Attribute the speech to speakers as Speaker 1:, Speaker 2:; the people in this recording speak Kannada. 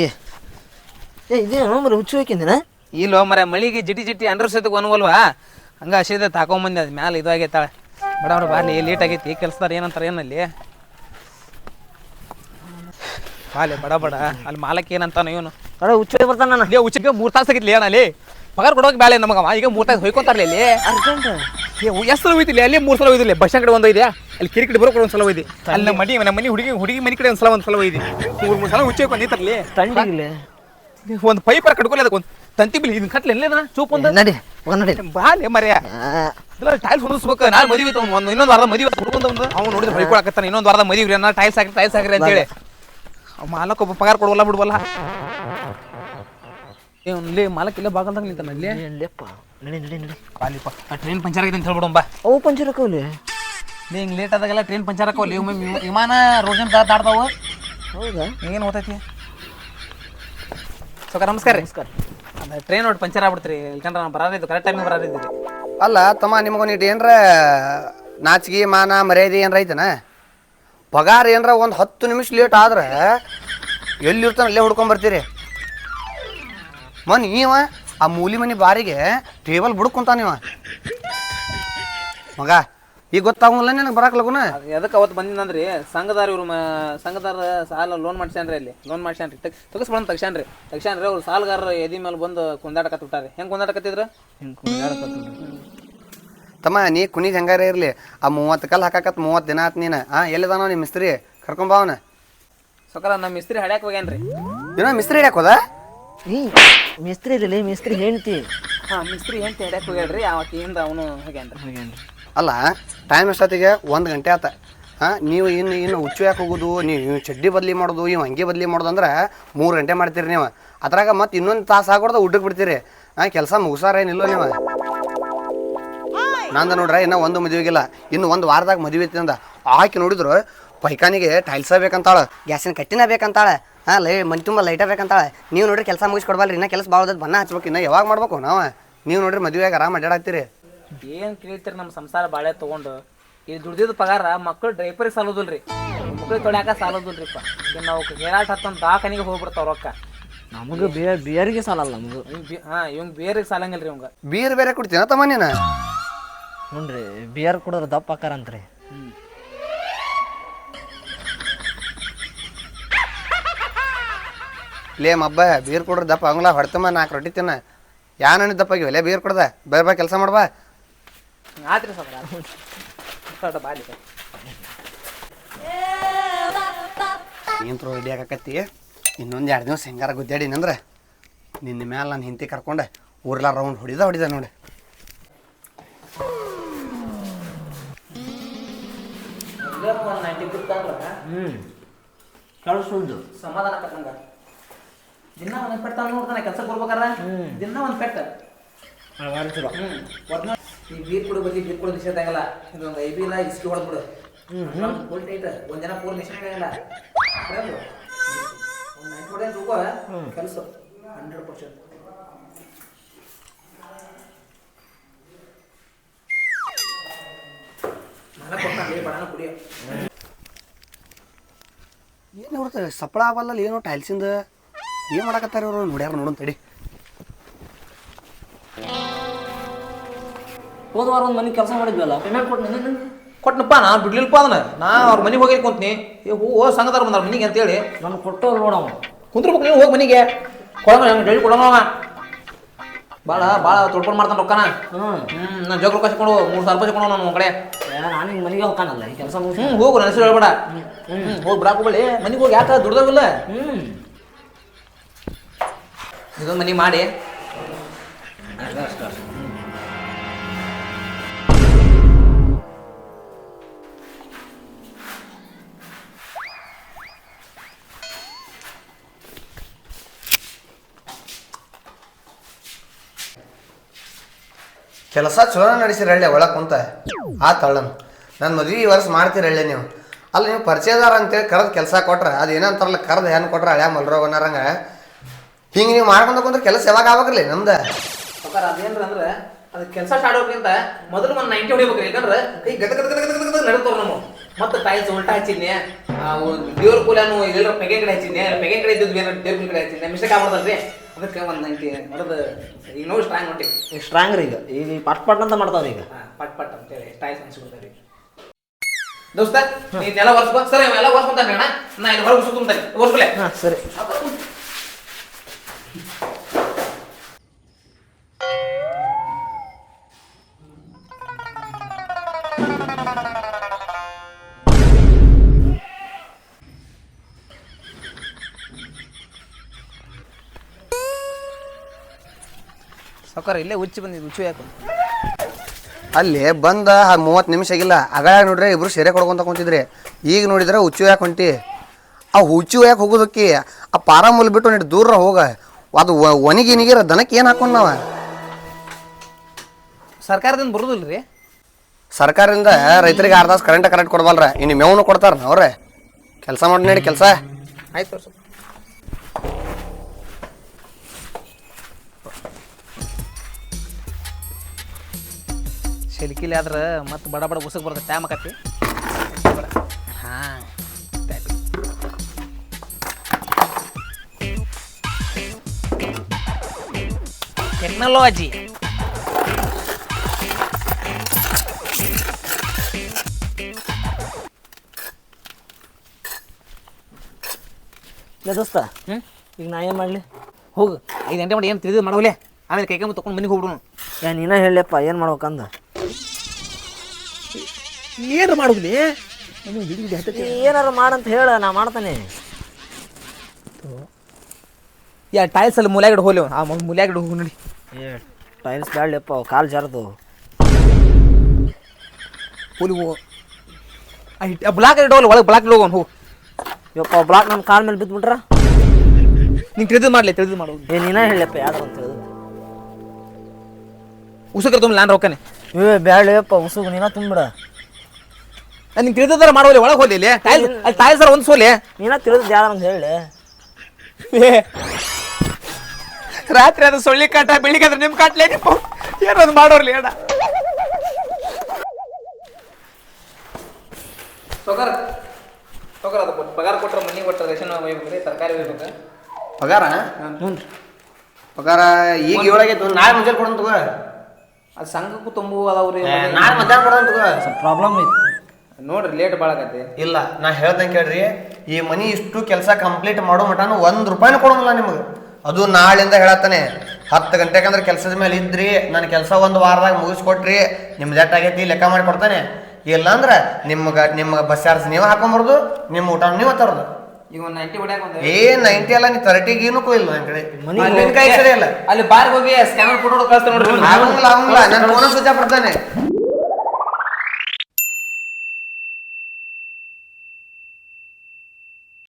Speaker 1: ಏ ಇದೇನು ಮರ ಹುಚ್ಚು ಹೋಯ್ಕಿಂದಿನ?
Speaker 2: ಇಲ್ಲೋ ಮರ ಮಳಿಗೆ ಜಿಟಿ ಜಿಟಿ ಅಂಡ್ರ ಸತಕ್ ಅನ್ವಲ್ವಾ ಹಂಗ ಹಸಿದ ತಾಕೊಂಬಂದೆ ಅದ್ ಮ್ಯಾಲ ಇದು ಆಗೈತಾಳೆ. ಬಡ ಬಡ ಬಾರ್ಲಿ ಲೇಟ್ ಆಗೈತಿ ಕೆಲ್ಸದಾರ ಏನಂತಾರ ಏನಲ್ಲಿ? ಬಾಲೆ ಬಡ ಬಡ ಅಲ್ಲಿ ಮಾಲಕ್ ಏನಂತಾನ ಇವನು.
Speaker 1: ಅಡ ಹುಚ್ಚು ಬರ್ತಾನ
Speaker 2: ಹುಚ್ಚಿಗೆ ಮೂರ್ ತಾಸು ಆಗಿತ್ಲಿ ಏನಲ್ಲಿ ಪಗಾರ ಕೊಡೋಕೆ ಬ್ಯಾಳೆ ನಮಗ ಈಗ ಮೂರ್ ತಾಸು ಹೊಯ್ಕೊಂತಾರಲಿ
Speaker 1: ಅರ್ಜೆಂಟ್.
Speaker 2: ಎಷ್ಟು ಸಲ ಹೋಯ್ತಿಲ್ಲ ಅಲ್ಲೇ ಮೂರು ಸಲ ಹೋಯ್ತಿಲ್ಲ ಬಸ್ ಕಡೆ ಒಂದು ಇದೆಯಾ ಅಲ್ಲಿ ಕಿರಿಕಿಡಿ ಬರೋ ಬರೋಕೆ ಒಂದು ಸಲ ಹೋಯ್ದಿ. ಅಲ್ಲಿ ನಮ್ಮ ಮನಿ ನಮ್ಮ ಮನಿ ಹುಡುಗಿ ಹುಡುಗಿ ಮನಿ ಕಡೆ ಒಂದು ಸಲ ಒಂದು ಸಲ ಹೋಯ್ದಿ. ಮೂರು ಮೂರ್ ಸಲ ಹುಚ್ಚಿ ಬಂದಿತ್ತಲ್ಲಿ
Speaker 1: ತಂಡಿಗಿಲ್ಲ
Speaker 2: ಒಂದು ಪೈಪರ್ ಕಟ್ಕೊಲ್ಲ ಅದಕ್ಕೆ ಒಂದು ತಂತಿ ಬಿಲ್ ಇದನ್ನ ಕಟ್ಲೆ ಎಲ್ಲೇನ ಚೂಪ್ ಒಂದು?
Speaker 1: ನಡಿ ಒಂದು ನಡಿ.
Speaker 2: ಬಾಲೆ ಮರ್ಯ ಟೈಲ್ಸ್ ಹೊಂದಿಸ್ಬೇಕು. ನಾನು ಮದುವೆ ಒಂದು ಇನ್ನೊಂದು ವಾರದ ಮದುವೆ ಹುಡ್ಕೊಂಡ್ ಒಂದು ಅವ್ನು ನೋಡಿದ್ರೆ ಹೊಯ್ಕೊಳಕತ್ತಾನ ಇನ್ನೊಂದು ವಾರದ ಮದುವೆ ನಾ ಟೈಲ್ಸ್ ಹಾಕಿ ಟೈಲ್ಸ್ ಹಾಕ್ರಿ ಅಂತೇಳಿ ಹೇಳಿ. ಮಾಲಕ್ ಒಬ್ಬ ಪಗಾರ ಕೊಡುವಲ್ಲ ಬಿಡ್ವಲ್ಲ. ಇಲ್ಲಿ ಮಾಲಕ್ ಇಲ್ಲ ಬಾಗಲ್ದಂಗ ನಿಂತಾನ ಅಲ್ಲಿ
Speaker 1: ನಡಿ ನಡಿ ನಡಿ.
Speaker 2: ಬಾಲಿಪ್ಪ ಆ ಟ್ರೈನ್ ಪಂಚರ್ ಆಗಿದೆ ಅಂತ ಹೇಳ್ಬಿಡಂಬ
Speaker 1: ಅವು ಪಂಚರಕ್ಕವಲ್ಲಿ
Speaker 2: ನೀ ಹಿಂಗೆ ಲೇಟ್ ಆದಾಗೆಲ್ಲ ಟ್ರೈನ್ ಪಂಚರ್ ಹಾಕೋಲಿ ಒಮ್ಮೆ ವಿಮ- ವಿಮಾನ ರೋಜನ್ ದಾಡ್ತಾವು
Speaker 1: ಹೌದಾ?
Speaker 2: ಏನು ಓದೈತಿ ಸೊಕ ನಮಸ್ಕಾರ ರೀ.
Speaker 1: ನಮಸ್ಕಾರ.
Speaker 2: ಅದ ಟ್ರೈನ್ ಒಟ್ಟು ಪಂಚರ್ ಆಗ್ಬಿಡ್ತೀರಿ ಇಲ್ಕಂದ್ರೆ ನಾನು ಬರಾರಿದ್ದು ಕರೆಕ್ಟ್ ಟೈಮಿಗೆ ಬರೋದಿದ್ದೀರಿ
Speaker 3: ಅಲ್ಲ ತಮ್ಮ ನಿಮಗೊಂದು ಏನರ ನಾಚಿಗೆ ಮಾನ ಮರ್ಯಾದೆ ಏನರ ಐತನ? ಪಗಾರ ಏನರ ಒಂದು ಹತ್ತು ನಿಮಿಷ ಲೇಟ್ ಆದ್ರೆ ಎಲ್ಲಿರ್ತಾನೆ ಅಲ್ಲೇ ಹುಡ್ಕೊಂಡ್ ಬರ್ತೀರಿ. ಮನ್ ಇವ ಆ ಮೂಲಿ ಮನಿ ಬಾರಿಗೆ ಟೇಬಲ್ ಇವ. ಮಗ ಈಗ ಗೊತ್ತಾಗಲ್ಲ ನಿನಗೆ ಬರಕ್ ಲಗುನ?
Speaker 2: ಎದಕ್ಕೆ ಅವತ್ತು ಬಂದಿನಂದ್ರಿ? ಸಂಘದಾರ ಇವ್ರು ಮ- ಸಂಘದಾರ ಸಾಲ ಲೋನ್ ಮಾಡ್ಸ್ಯಾನ್ರಿ ಅಲ್ಲಿ. ಲೋನ್ ಮಾಡ್ಸ್ಯಾನ್ರಿ. ತಗ್ ತಗಸ್ಬಿಡೋಣ ತಗ್ಸ್ಯಾನ್ರಿ. ತಗ್ಸ್ಯಾನ್ರಿ ಅವ್ರು ಸಾಲಗಾರರು ಎದಿ ಮೇಲೆ ಬಂದು ಕುಂದಾಡಕತ್ಬಿಟ್ಟಾರೆ ಹೆಂಗೆ ಕುಂದಾಡಕತ್ತಿದ್ರು?
Speaker 3: ತಮ್ಮ ನೀ ಕುಣಿದ್ ಹೆಂಗಾರ ಇರ್ಲಿ. ಆ ಮೂವತ್ತು ಕಲ್ ಹಾಕಾಕತ್ ಮೂವತ್ತು ದಿನ ಆತ್ ನೀನು. ಆ ಎಲ್ಲಿದಾನೋ ನಿಮ್ಮ ಮಿಸ್ತ್ರಿ? ಕರ್ಕೊಂಬಾವನ
Speaker 2: ಸೊಕರ ನಮ್ಮ ಮಿಸ್ತ್ರಿ ಹಡ್ಯಾಕ್ ಹೋಗ್ಯಾನ್ರಿ.
Speaker 3: ಏನೋ ಮಿಸ್ತ್ರಿ ಹಿಡ್ಯಾಕೋದ
Speaker 1: ಈ ಮಿಸ್ತ್ರಿ ಇರಲಿ ಮಿಸ್ತ್ರಿ ಹೆಂಡ್ತಿ.
Speaker 2: ಹಾಂ ಮಿಸ್ತ್ರಿ ಅಂತ ಹೇಳಕ್ ಹೋಗ್ಯಾಡ್ರಿ ಅವತ್ತಿಂದ ಅವನು ಹೋಗ್ಯಾನ್ರಿ.
Speaker 3: ಅಲ್ಲ ಟೈಮ್ ಎಷ್ಟೊತ್ತಿಗೆ? ಒಂದು ಗಂಟೆ ಆತ. ಹಾಂ ನೀವು ಇನ್ನು ಇನ್ನು ಹುಚ್ಚು ಯಾಕೆ ಹೋಗುದು ನೀವು ಇವ್ ಚಡ್ಡಿ ಬದ್ಲಿ ಮಾಡೋದು ಇವ್ ಹಂಗೆ ಬದ್ಲಿ ಮಾಡೋದು ಅಂದ್ರೆ ಮೂರು ಗಂಟೆ ಮಾಡ್ತೀರಿ ನೀವು. ಅದ್ರಾಗ ಮತ್ತೆ ಇನ್ನೊಂದು ತಾಸು ಆಗ್ಬಾರ್ದು ಊಟಕ್ಕೆ ಬಿಡ್ತೀರಿ. ಹಾಂ ಕೆಲಸ ಮುಗಿಸಾರ ಏನಿಲ್ಲ ನೀವು. ನಂದು ನೋಡ್ರ ಇನ್ನೂ ಒಂದು ಮದುವೆಗಿಲ್ಲ. ಇನ್ನು ಒಂದು ವಾರದಾಗ ಮದುವೆ ಐತಿ ಅಂದ. ಆಕೆ ನೋಡಿದ್ರು ಪೈಖಾನಿಗೆ ಟೈಲ್ಸ ಬೇಕಂತಾಳ ಗ್ಯಾಸಿನ ಕಟ್ಟಿನ ಬೇಕಂತಾಳ ಹಾಂ ಲೈ ಮನೆ ತುಂಬ ಲೈಟ ಬೇಕಂತಾಳ. ನೀವು ನೋಡ್ರಿ ಕೆಲಸ ಮುಗಿಸ್ಕೊಡ್ಬಲ್ರಿ ಇನ್ನ ಕೆಲಸ ಭಾಳ ಬಣ್ಣ ಹಚ್ಬೇಕು ಇನ್ನ ಯಾವಾಗ ಮಾಡ್ಬೇಕು ನಾವು? ನೀವು ನೋಡ್ರಿ ಮದುವೆಗೆ ಆರಾಮ ಅಡ್ಡಾಡತ್ತೀರಿ
Speaker 2: ಏನು ಕೇಳ್ತೀರಿ ನಮ್ಮ ಸಂಸಾರ ಬಾಳೆ ತಗೊಂಡು? ಈ ದುಡ್ದಿದ್ದ ಪಗಾರ ಮಕ್ಕಳು ಡ್ರೈಪರಿಗೆ ಸಾಲೋದಿಲ್ರಿ. ಮಕ್ಕಳು ತೊಳ್ಯಾಕ ಸಾಲೋದಿಲ್ರಿಪ್ಪ. ಈಗ ನಾವು ಹೇರಾಟ ಹತ್ತೊಂದು ದಾಖನಿಗೆ ಹೋಗ್ಬಿಡ್ತಾವ ರೊಕ್ಕ.
Speaker 1: ನಮಗೆ ಬೇರೆ ಬೇರಿಗೆ ಸಾಲಲ್ಲ ನಮಗೂ.
Speaker 2: ಹಾಂ ಇವಂಗೆ ಬೇರೆ ಸಾಲಂಗಿಲ್ರಿ ಇವಂಗ.
Speaker 3: ಬೀರ್ ಬೇರೆ ಕೊಡ್ತೀನ ತಮ್ಮ ನೀನು
Speaker 1: ರೀ ಬಿಯರ್ ಕೊಡೋರು ದಪ್ಪ ಆಕಾರಂತ್ರಿ
Speaker 3: ಲೇ ಮಬ್ಬ ಬೀರ್ ಕೊಡ್ರಿ ದಪ್ಪ ಅಂಗ್ಲ ಹೊಡ್ತಮ್ಮ ನಾಲ್ಕು ರೊಟ್ಟಿ ತಿನ್ನ. ಯಾ ದಪ್ಪ ಆಗಿವೆ? ಬೀರ್ ಕೊಡ್ದ ಬೇರೆ ಬಾ ಕೆಲಸ ಮಾಡ್ಬಾ
Speaker 2: ಆತ್ರಿ ಸ್ವಲ್ಪ ಬಾಲಿ
Speaker 3: ನಿಂತ್ರು ಇನ್ನೊಂದು ಎರಡು ದಿವಸ ಹೆಂಗಾರ ಗುದ್ದಾಡಿನ ಅಂದ್ರೆ ನಿನ್ನ ಮೇಲೆ ನಾನು ಹಿಂತಿ ಕರ್ಕೊಂಡೆ ಊರ್ಲ ರೌಂಡ್ ಹೊಡಿದ ಹೊಡಿದ ನೋಡಿ.
Speaker 1: ಹ್ಞೂ ಕಳ್ಸುದು
Speaker 2: ಸಮಾಧಾನ ಕಟ್ಟಂಗ ದಿನ ಒಂದ್ ಪೆಟ್ಟ ನೋಡ್ತಾನೆ ಕೆಲ್ಸಕ್ಕೆ ಬರ್ಬೇಕಾರ ದಿನ ಒಂದ್ ಪೆಟ್ಟ. ಈ ಬೀರ್ ಕುಡಿ ಬಗ್ಗೆ ಬೀರ್ ಕುಡು ನಿಷೇಧ ಆಗಲ್ಲ. ಇದೊಂದು ಬಿ ಇಲ್ಲ ಇಸ್ಕಿ ಹೊಡೆದ್ಬಿಡು ಫುಲ್ ಟೈಟ್ ಒಂದ್ ಜನ ಪೂರ್ ನಿಷೇಧ ಆಗಲ್ಲ ಒಂದು ನೈಟ್ ಹೊಡೆ ತಗೋ ಕೆಲಸ. ಹಂಡ್ರೆಡ್ ಪರ್ಸೆಂಟ್
Speaker 3: ಏನು ನೋಡ್ತಾರೆ ಸಪ್ಪಳ ಆಗಲ್ಲ ಏನೋ ಟೈಲ್ಸಿಂದ ಏನು ಮಾಡಕತ್ತಾರ ಇವರು? ನೋಡ್ಯಾರ ನೋಡು ತಡಿ
Speaker 1: ಹೋದ ವಾರ ಒಂದು ಮನೆ ಕೆಲಸ ಮಾಡಿದ್ವಲ್ಲ? ಪೇಮೆಂಟ್ ಕೊಟ್ಟು ನನಗೆ
Speaker 2: ಕೊಟ್ಟನಪ್ಪ ನಾ ಬಿಡ್ಲಿಲ್ಪ ಅದನ್ನ. ನಾ ಅವ್ರ ಮನೆಗೆ ಹೋಗಿ ಕುಂತೀನಿ. ಏ ಹೂ ಓ ಸಂಘದಾರ ಬಂದಾರ ಮನೆಗೆ ಅಂತೇಳಿ
Speaker 1: ನಾನು ಕೊಟ್ಟವ್ರು ನೋಡವ
Speaker 2: ಕುಂದ್ರಬೇಕು ನೀವು ಹೋಗಿ ಮನೆಗೆ. ಕೊಡೋಣ ಹೆಂಗೆ ಡೈಲಿ ಕೊಡೋಣ ಅವ. ಭಾಳ ಭಾಳ ತೊಳ್ಕೊಂಡು ಮಾಡ್ತಾನೆ ರೊಕ್ಕನ.
Speaker 1: ಹ್ಞೂ
Speaker 2: ಹ್ಞೂ ನಾನು ಜೋಗ ರೊಕ್ಕ ಸಿಕ್ಕೊಂಡು ಮೂರು ಸಾವಿರ ರೂಪಾಯಿ ಸಿಕ್ಕೊಂಡು ನಮ್ಮ ಕಡೆ.
Speaker 1: ನಾನು ಹಿಂಗೆ ಮನೆಗೆ ಹೋಗ್ಕಾನಲ್ಲ ಈ ಕೆಲಸ ಮುಗಿಸಿ.
Speaker 2: ಹ್ಞೂ ಹೋಗು ನನ್ನ ಹೆಸರು ಹೇಳ್ಬೇಡ. ಹ್ಞೂ ಹೋಗಿ ಬಿಡಾಕ ಹೋಗಲಿ ಮನೆಗೆ ಹೋಗಿ ಯಾಕೆ ದುಡ್ದಾವಿಲ್ಲ
Speaker 1: ಹ್ಞೂ
Speaker 2: ಇದೊಂದು ಮನೆ ಮಾಡಿ.
Speaker 3: ಕೆಲಸ ಚಲೋ ನಡೆಸಿರ ಹಳ್ಳಿ ಒಳಗೆ ಕುಂತ. ಆ ತಳ್ಳನ್ ನನ್ನ ಮದುವೆ ಈ ವರ್ಷ ಮಾಡ್ತೀರಿ ಹಳ್ಳಿ ನೀವು. ಅಲ್ಲಿ ನೀವು ಪರಿಚಯದಾರ ಅಂತೇಳಿ ಕರೆದು ಕೆಲಸ ಕೊಟ್ರೆ ಅದು ಏನಂತಾರಲ್ಲ ಕರೆದು ಏನು ಕೊಟ್ರೆ ಹಳ್ಯಾ ಮಲ್ರೋಗ ಅನ್ನರಂಗ ಹಿಂಗೆ ನೀವು ಮಾಡ್ಕೊಂಡು ಕುಂದ್ರೆ ಕೆಲಸ ಯಾವಾಗ ಆಗ್ಬೇಕ್ರಿ ನಮ್ದು?
Speaker 2: ಸೊಕಾರ ಅದೇನ್ರ ಅಂದ್ರೆ ಅದು ಕೆಲಸ ಆಡೋಕ್ಕಿಂತ ಮೊದಲು ಒಂದು ನೈಂಟಿ ಹೊಡಿಬೇಕು ಯಾಕಂದ್ರೆ ಕೈ ಗದ ಗದ ಗದ ಗದ ಗದ ನಡೀತಾವ ನಮ್ಮ ಮತ್ತೆ ಟೈಲ್ಸ್ ಉಲ್ಟಾ ಹಚ್ಚಿದ್ನೆ ದೇವ್ರ ಕೂಲನು ಎಲ್ಲರ ಪೆಗೆ ಕಡೆ ಹಚ್ಚಿದ್ನೆ ಪೆಗೆ ಕಡೆ ಇದ್ದಿದ್ದು ಬೇರೆ ದೇವ್ರ ಕಡೆ ಹಚ್ಚಿದ್ನೆ ಮಿಸ್ಟೇಕ್ ಆಗ್ಬಾರ್ದಲ್ರಿ ಅದಕ್ಕೆ ಒಂದು ನೈಂಟಿ ಹೊಡೆದು ಈಗ ನೋಡಿ ಸ್ಟ್ರಾಂಗ್ ಹೊಂಟಿ
Speaker 1: ಈಗ. ಸ್ಟ್ರಾಂಗ್ ರೀ ಈಗ. ಈಗ ಪಟ್ ಪಟ್ ಅಂತ ಮಾಡ್ತಾವ್ರಿ ಈಗ.
Speaker 2: ಪಟ್ ಪಟ್ ಅಂತೇಳಿ ಟೈಲ್ಸ್ ಅನ್ಸ್ಬಿಡ್ತಾರೆ ದೋಸ್ತ ನೀನೆಲ್ಲ ಒರ್ಸ್ಕೊ. ಸರ್ ಇವೆಲ್ಲ ಒರ್ಸ್ಕೊಂತಾನೆ ಅಣ್ಣ ನಾ ಇಲ್ಲಿ ಹೊರಗೆ ಸುತ್ತುಂತಾನೆ ಒರ್ಸ್ಕೊಲೆ.
Speaker 1: ಹಾಂ ಸರಿ.
Speaker 2: ಸಾವುಕಾರ, ಇಲ್ಲೇ ಹುಚ್ಚಿ ಬಂದಿದ್ದು ಉಚ್ಚು ಯಾಕೆ
Speaker 3: ಅಲ್ಲಿ ಬಂದ ಮೂವತ್ತು ನಿಮಿಷ ಆಗಿಲ್ಲ. ಅಗಳ ನೋಡ್ರಿ ಇಬ್ರು ಸೆರೆ ಕೊಡ್ಕೊಂತ ಕುಂತಿದ್ರಿ. ಈಗ ನೋಡಿದ್ರೆ ಹುಚ್ಚು ಯಾಕೆ ಹೊಂಟಿ. ಆ ಹುಚ್ಚು ಯಾಕೆ ಹೋಗೋದಕ್ಕೆ ಆ ಪಾರಾಮೂಲ್ ಬಿಟ್ಟು ನೀನು ದೂರ ಹೋಗ. ಅದು ಒಣಗಿ ನಿಗಿರ ದನಕ್ಕೆ ಏನು ಹಾಕೊಂಡ್ ನಾವು
Speaker 2: ಸರ್ಕಾರದಿಂದ ಬರುದಿಲ್ಲ ರೀ
Speaker 3: ಸರ್ಕಾರದಿಂದ ರೈತರಿಗೆ ಅರ್ಧ ತಾಸು ಕರೆಂಟ್ ಕರೆಕ್ಟ್ ಕೊಡ್ಬಲ್ರ. ಇನ್ನು ಮೇವನು ಕೊಡ್ತಾರ ಅವ್ರೆ. ಕೆಲಸ ಮಾಡಿ ನಡಿ ಕೆಲಸ.
Speaker 2: ಆಯ್ತು ತೋರ್ಸು. ಶೆಲ್ಕಿಲಿ ಆದ್ರೆ ಮತ್ತೆ ಬಡ ಬಡ ಉಸಕ್ ಬರ್ತದೆ ಟೈಮ್ ಆಕತಿ ಹಾಂ. ಟೆಕ್ನಾಲಜಿ
Speaker 1: ಇಲ್ಲ ದೋಸ್ತ
Speaker 2: ಹ್ಞೂ
Speaker 1: ಈಗ ನಾ ಏನು ಮಾಡಲಿ?
Speaker 2: ಹೋಗು. ಐದು ಗಂಟೆ ಮಾಡಿ ಏನು ತಿಳಿದು ಮಾಡೋಲೆ ಆಮೇಲೆ ಕೈ ತೊಗೊಂಡು ಮನೆಗೆ ಹೋಗ್ಬಿಡು.
Speaker 1: ಯಾ ನೀನ ಹೇಳಪ್ಪ ಏನು ಮಾಡ್ಬೇಕಂದ
Speaker 2: ಏನು ಮಾಡುದಿಲ್ಲ
Speaker 1: ಏನಾರ ಮಾಡಂತ ಹೇಳ ನಾ ಮಾಡ್ತಾನೆ.
Speaker 2: ಯಾ ಟೈಲ್ಸ್ ಅಲ್ಲಿ ಮೂಲ್ಯಾಗಡೆ ಹೋಲಿ ಆ ಮೂಲ್ಯಾಗಿಡ ಹೋಗಿ ನೋಡಿ.
Speaker 1: ಏ ಟೈಲ್ಸ್ ಬ್ಯಾಡ್ಲಪ್ಪ ಅವು ಕಾಲು ಜಾರದು.
Speaker 2: ಆ ಬ್ಲಾಕ್ ಇಡೋಲ್ಲ ಒಳಗೆ ಬ್ಲಾಕ್ ಇಡೋಗನ್ ಹೋಗು
Speaker 1: ಯಪ್ಪ ಬ್ಲಾಕ್ ನನ್ನ ಕಾಲ್ ಮೇಲೆ ಬಿದ್ದುಬಿಟ್ರ
Speaker 2: ನೀನು ತಿಳಿದು ಮಾಡಲಿ ತಿಳಿದು ಮಾಡು.
Speaker 1: ಏ ನೀನ ಹೇಳಪ್ಪ ಯಾರು ಅಂತ ಹೇಳಿದ್ರು
Speaker 2: ಉಸುಕರ್ ತುಂಬ ನಾನು ರೊಕ್ಕನೆ.
Speaker 1: ಏ ಬೇಡಪ್ಪ ಉಸುಗು ನೀನ ತುಂಬಿಡ
Speaker 2: ನೀನು ತಿಳಿದಾರ ಮಾಡೋಲಿ ಒಳಗೆ ಹೋಗಲಿ ಟೈಲ್ ಟೈಲ್ಸ್ ಅಲ್ಲಿ ಟೈಲ್ಸ್ ಒಂದು ಸೋಲಿ.
Speaker 1: ನೀನ ತಿಳಿದು ಯಾರು ಅಂತ ಹೇಳಿ.
Speaker 2: ರಾತ್ರಿ ಅದು ಸೊಳ್ಳಿ ಕಾಟ ಬೆಳಿಗ್ಗೆ ಅದ್ರ ನಿಮ್ಮ ಕಾಟ್ಲೇ ನೀವು. ಏನೊಂದು ಮಾಡೋರ್ಲಿ ಅಣ್ಣ. ತೊಗರ ತೊಗರ ಅದು ಕೊಟ್ಟು ಪಗಾರ ಕೊಟ್ರೆ ಮನೆ ಕೊಟ್ಟರೆ ರೇಷನ್ ಒಯ್ಬೇಕ್ರಿ ತರಕಾರಿ ಒಯ್ಬೇಕು
Speaker 3: ಪಗಾರ?
Speaker 1: ಹ್ಞೂ
Speaker 3: ಪಗಾರ ಈಗ ಏಳಾಗೈತು ನಾಳೆ ಮುಂಜಾನೆ ಕೊಡೋಣ ತಗೋ.
Speaker 2: ಅದು ಸಂಘಕ್ಕೂ ತುಂಬು ಅದಾವ್ರಿ
Speaker 3: ನಾಳೆ ಮಧ್ಯಾಹ್ನ ಕೊಡೋಣ ತಗೋ.
Speaker 1: ಸ್ವಲ್ಪ ಪ್ರಾಬ್ಲಮ್ ಐತಿ.
Speaker 2: ನೋಡ್ರಿ ಲೇಟ್ ಭಾಳ ಆಗತ್ತೆ.
Speaker 3: ಇಲ್ಲ ನಾ ಹೇಳ್ದಂಗೆ ಕೇಳ್ರಿ ಈ ಮನಿ ಇಷ್ಟು ಕೆಲಸ ಕಂಪ್ಲೀಟ್ ಮಾಡೋ ಮಟನು ಒಂದು ರೂಪಾಯಿನೂ ಕೊಡೋಂಗಿಲ್ಲ ನಿಮಗೆ. ಅದು ನಾಳಿಂದ ಹೇಳತ್ತಾನೆ ಹತ್ತು ಗಂಟೆಗಂದ್ರೆ ಕೆಲಸದ ಮೇಲೆ ಇದ್ರಿ ನನ್ನ ಕೆಲಸ ಒಂದು ವಾರದಾಗ ಮುಗಿಸ್ಕೊಟ್ರಿ ನಿಮ್ಮ ಜಟ್ ಆಗೈತಿ ಲೆಕ್ಕ ಮಾಡಿ ಕೊಡ್ತಾನೆ. ಇಲ್ಲಾಂದ್ರೆ ನಿಮ್ಗೆ ನಿಮ್ಗೆ ಬಸ್ ಚಾರ್ಜ್ ನೀವು ಹಾಕೊಂಬರ್ದು ನಿಮ್ಮ ಊಟ ನೀವು ತರೋದು
Speaker 2: ಏನ್ ನೈಂಟಿ
Speaker 3: ಏ ಅಲ್ಲ ನೀ ತರ್ಟಿಗೆ ಏನು ಇಲ್ಲ ನನ್ನ ಕಡೆ. ಸರಿ ಇಲ್ಲ.
Speaker 2: ಅಲ್ಲಿ ಬಾರ್ಗೆ ಹೋಗಿ ಸ್ಕ್ಯಾನರ್ ಫೋಟೋ ಕಳಿಸ್ತಾರೆ ನೋಡ್ರಿ
Speaker 3: ಆಗಂಗಿಲ್ಲ ಆಗಂಗಿಲ್ಲ ನನ್ನ ಫೋನ ಸ್ವಿಚ್ ಆಫ್ ಬರ್ತಾನೆ